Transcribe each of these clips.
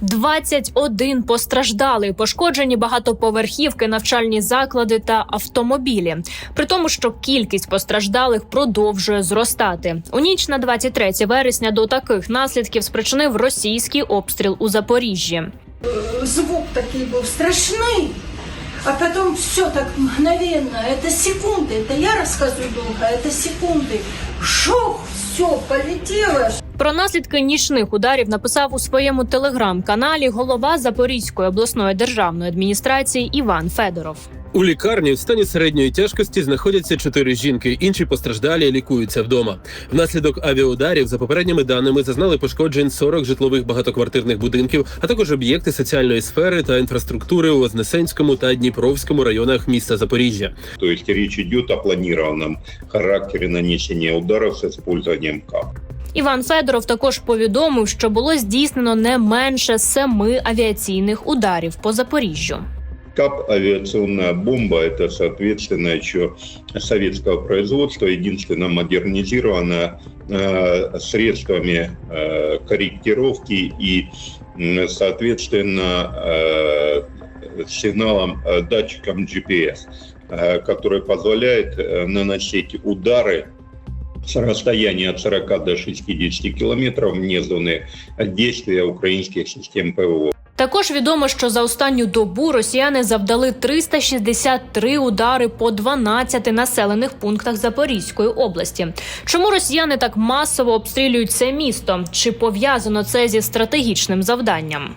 21 постраждалий, пошкоджені багатоповерхівки, навчальні заклади та автомобілі. При тому, що кількість постраждалих продовжує зростати. У ніч на 23 вересня до таких наслідків спричинив російський обстріл у Запоріжжі. звук такий був страшний, а потом все так мгновенно, это секунды, это я рассказываю долго, это секунды. Шох, все, полетело. Про наслідки нічних ударів написав у своєму телеграм-каналі голова Запорізької обласної державної адміністрації Іван Федоров. У лікарні в стані середньої тяжкості знаходяться чотири жінки. Інші постраждалі лікуються вдома. Внаслідок авіаударів, за попередніми даними, зазнали пошкоджень 40 житлових багатоквартирних будинків, а також об'єкти соціальної сфери та інфраструктури у Вознесенському та Дніпровському районах міста Запоріжжя. То есть речь идет о планированном характере нанесения ударов с использованием КАП. Іван Федоров також повідомив, що було здійснено не менше семи авіаційних ударів по Запоріжжю. КАП авиационная бомба это соответственно еще советского производства, единственно модернизированная э, средствами э, корректировки и м, соответственно э, сигналом э, датчиком GPS, э, который позволяет э, наносить удары с расстояния от 40 до 60 километров вне зоны действия украинских систем ПВО. Також відомо, що за останню добу росіяни завдали 363 удари по 12 населених пунктах Запорізької області. Чому росіяни так масово обстрілюють це місто? Чи пов'язано це зі стратегічним завданням?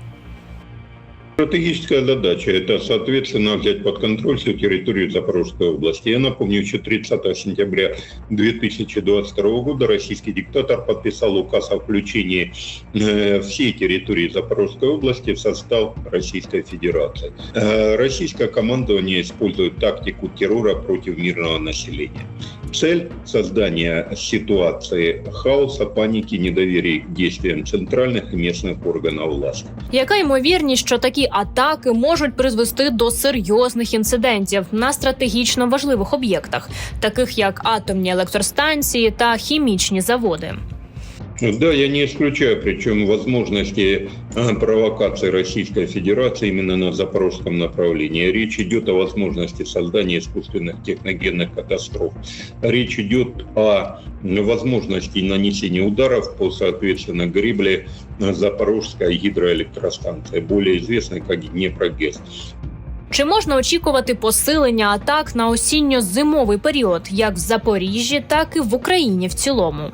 Стратегическая задача – это, соответственно, взять под контроль всю территорию Запорожской области. Я напомню, еще 30 сентября 2022 года российский диктатор подписал указ о включении э, всей территории Запорожской области в состав Российской Федерации. Э, Российское командование использует тактику террора против мирного населения. Цель – создания ситуации хаоса, паники, недоверия к действиям центральных и местных органов власти. Яка ймовірність, що такі атаки можуть призвести до серйозних інцидентів на стратегічно важливих об'єктах, таких як атомні електростанції та хімічні заводи? Да, я не исключаю, причем возможности а, провокации Российской Федерации именно на запорожском направлении. Речь идет о возможности создания искусственных техногенных катастроф. Речь идет о возможности нанесения ударов по, соответственно, гребле а, Запорожской гидроэлектростанции, более известной как Днепрогэс. Чи можна очікувати посилення атак на осінньо-зимовий період, як в Запоріжжі, так і в Україні в цілому?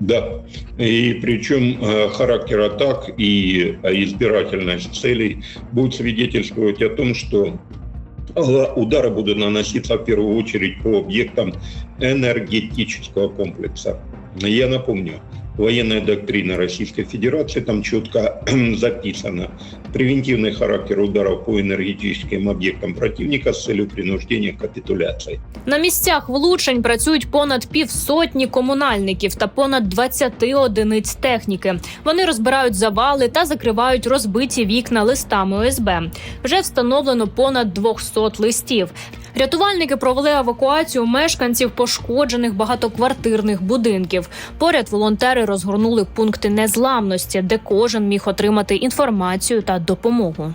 Да, и причем э, характер атак и э, избирательность целей будут свидетельствовать о том, что э, удары будут наноситься в первую очередь по объектам энергетического комплекса. Я напомню, военная доктрина Российской Федерации там четко записано. Превентивный характер ударов по энергетическим объектам противника с целью принуждения к капитуляции. На місцях влучень працюють понад півсотні комунальників та понад 20 одиниць техніки. Вони розбирають завали та закривають розбиті вікна листами ОСБ. Вже встановлено понад 200 листів. Рятувальники провели евакуацію мешканців пошкоджених багатоквартирних будинків. Поряд волонтери розгорнули пункти незламності, де кожен міг отримати інформацію та допомогу.